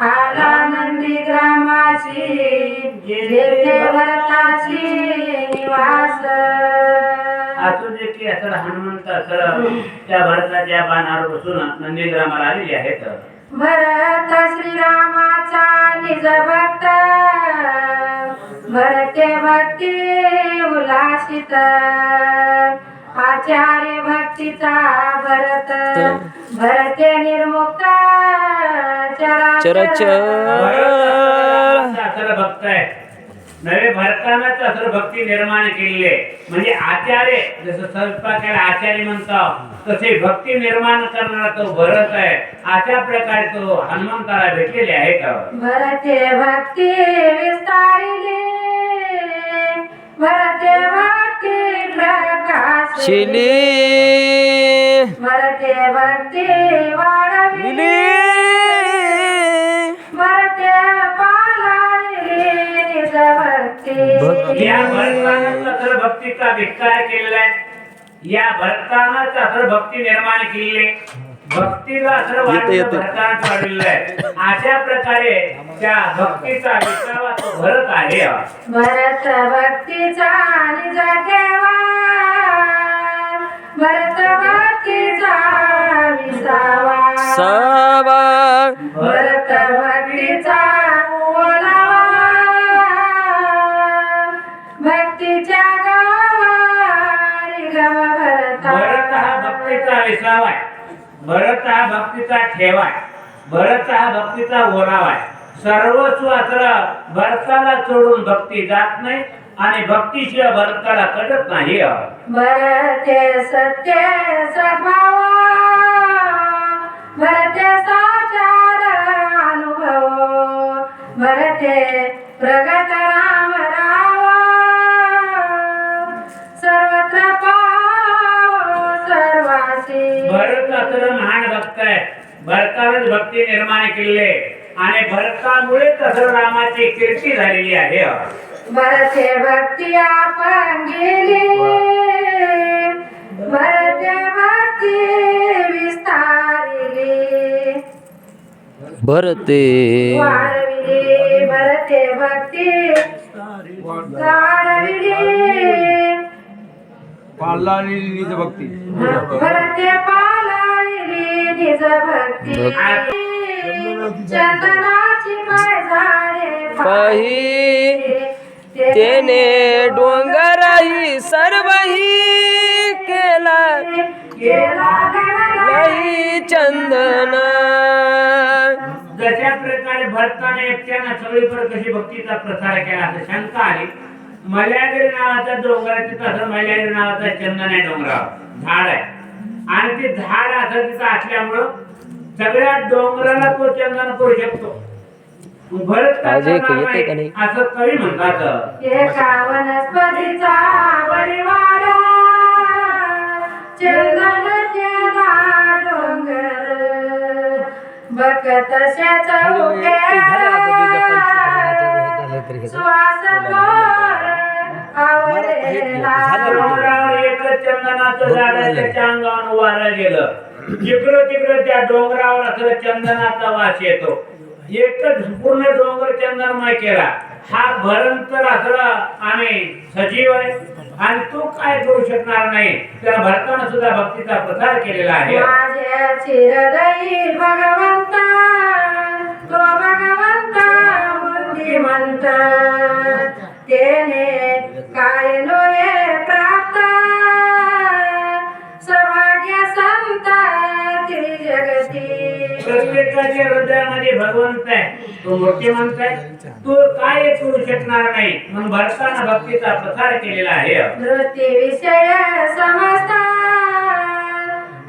आला नंदी ग्रामाची भरताची निवास. असू दे की असं हनुमंत असं त्या भरताच्या बाणावर बसून नंदीग्रामाला आलेले आहेत. भरत श्रीरामाचा निज भक्त. भरते भक्ती उल्हासित. आचार्य भक्तीचा भरत भरते निर्मुक्त चराचर. भक्त आहे. नवे भरतानाच असं भक्ती निर्माण केलेली आहे. म्हणजे आचार्य जसं स्वयंपाकाला आचार्य म्हणतो तसे भक्ती निर्माण करणारा तो भरत आहे. अशा प्रकारे तो हनुमंताला भेटलेले आहे का? भरते भक्ती विस्तारिली भरते शिली भरते भक्ती वाढविली. भरते पालाळली निज भक्ती. या भरतानंच असर भक्तीचा विस्तार केलेला आहे? या भक्ती निर्माण केलेली आहे. भक्तीला वाढलेलं आहे. अशा प्रकारे त्या भक्तीचा विसावा तो भरत आहे. भरत भक्तीचा भक्तीचा विसावा सावा भरत भक्तीचा ओलावा भक्तीच्या गावारी गव भरता भरत हा भक्तीचा विसावा आहे. भरत हा भक्तीचा ठेवा आहे. भरत हा भक्तीचा ओलावा आहे. सर्वस्व असर भरताला सोडून भक्ती जात नाही. आणि भक्तीशिवाय भरताला कटत नाही भरते सत्य सद्भावा भरते साचार अनुभव भरते प्रगत राम रावा सर्वत्र भरत असर महान भक्त आहे भक्ती निर्माण आहे. आणि भरतामुळेच असर रामाची कीर्ती झालेली आहे. भरते भक्ती आपण गेली. भरते भक्ती विस्तारिली. भरते. वाढविली भरते भक्ती निज भक्ती. भरते पालाळली निज भक्ती. चंदनाची पाय झाडे पाही तेने डोंगराही सर्वही केला. लई चंदन. जशा प्रकारे भरताने एकट्यानं सगळीकडे कशी भक्तीचा प्रसार केला असं शंका आली. मल्यागिरी नावाचा डोंगर आहे तिथं असं मल्यागिरी नावाचा चंदन आहे डोंगरावर झाड आहे. आणि ते झाड असं तिथं असल्यामुळं सगळ्या डोंगराला तो चंदन करू शकतो. एक नाव येते का आहे, नाही? असं कवी म्हणतात. एका वनस्पतीचा परिवार. डोंगर. बकत श्वास एकच चंदनाचं झाड त्याच्या अंगावर वारा गेलं. जिकडं तिकडं त्या डोंगरावर असं चंदनाचा वास येतो. एकच पूर्ण डोंगर चंदनमय केला. हा भरंत असला आणि सजीव आहे. आणि तो काय करू शकणार नाही? त्याला भरताना सुद्धा भक्तीचा प्रसार केलेला आहे. माझ्या चिरदयी भगवंत तो भगवंत बुद्धिमंत. तेने काय लोये प्रत्येकाच्या हृदयामध्ये भगवंत आहे. तो मूर्तिमंत आहे. तो काय करू शकणार नाही? म्हणून भरताना भक्तीचा प्रसार केलेला आहे. नृत्य विषय समस्त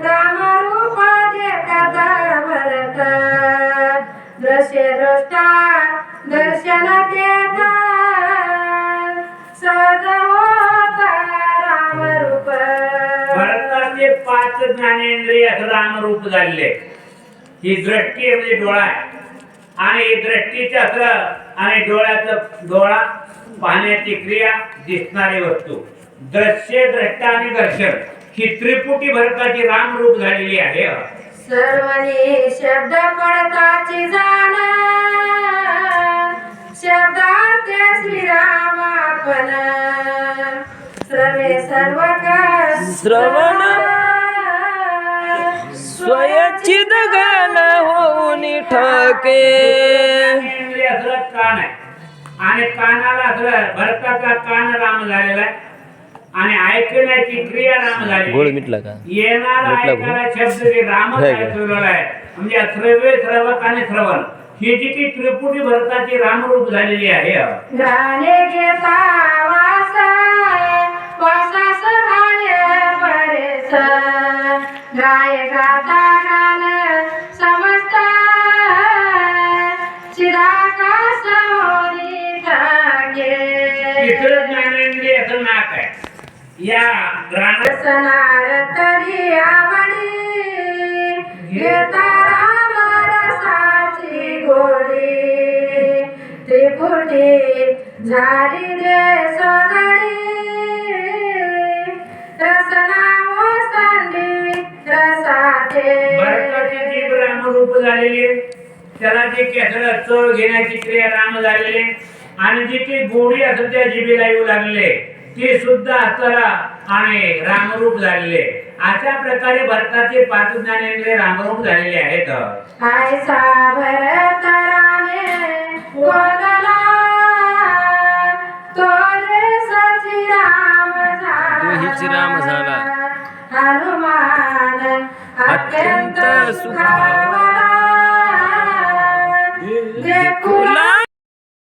राम रूप देखत भरत. दृश्य दृष्टा दर्शन देत. राम रूप. भरताचे पाच ज्ञानेंद्रिय रामरूप झालेले ही दृष्टी म्हणजे डोळा आहे. आणि ही दृष्टीचं असं आणि डोळ्याचं डोळा पाहण्याची क्रिया दिसणारी वस्तू. दृश्य द्रष्टा आणि दर्शन ही त्रिपुटी भरताची रामरूप झालेली आहे. सर्वनी शब्द पडताची जाण. शब्दात श्रीराम आपण श्रवे सर्व श्रवण स्वयचिद गान होऊन ठके. कान आहे आणि कानाला असलं भरताचा कान राम झालेला आहे. आणि ऐकण्याची क्रिया राम झाली गोळ मिटला का? येणारा शब्द जे राम आहे म्हणजे श्रव्य श्रवक आणि श्रवण. ही जी की त्रिपुटी भरताची रामरूप झालेली आहे गाणे घेता वास परेस गाय गाता गान समस्त चिराकाश तिसरं ज्ञानेंद्रिय असं नाक आहे. या ग्राण सनार तरी आवडी. घेता राम रसाची गोडी. त्रिपुटी झाडी रे सोगडी रामरूप झालेली आहे. त्याला जी केसर चव घेण्याची क्रिया राम झालेली आहे. आणि जी की गोडी असं त्या जिभेला येऊ लागले ती सुद्धा असताना आणि रामरूप झालेले. अशा प्रकारे भरताचे पाच ज्ञानेंद्रिय रामरूप झालेले आहेत राम झाला अत्यंत देखुला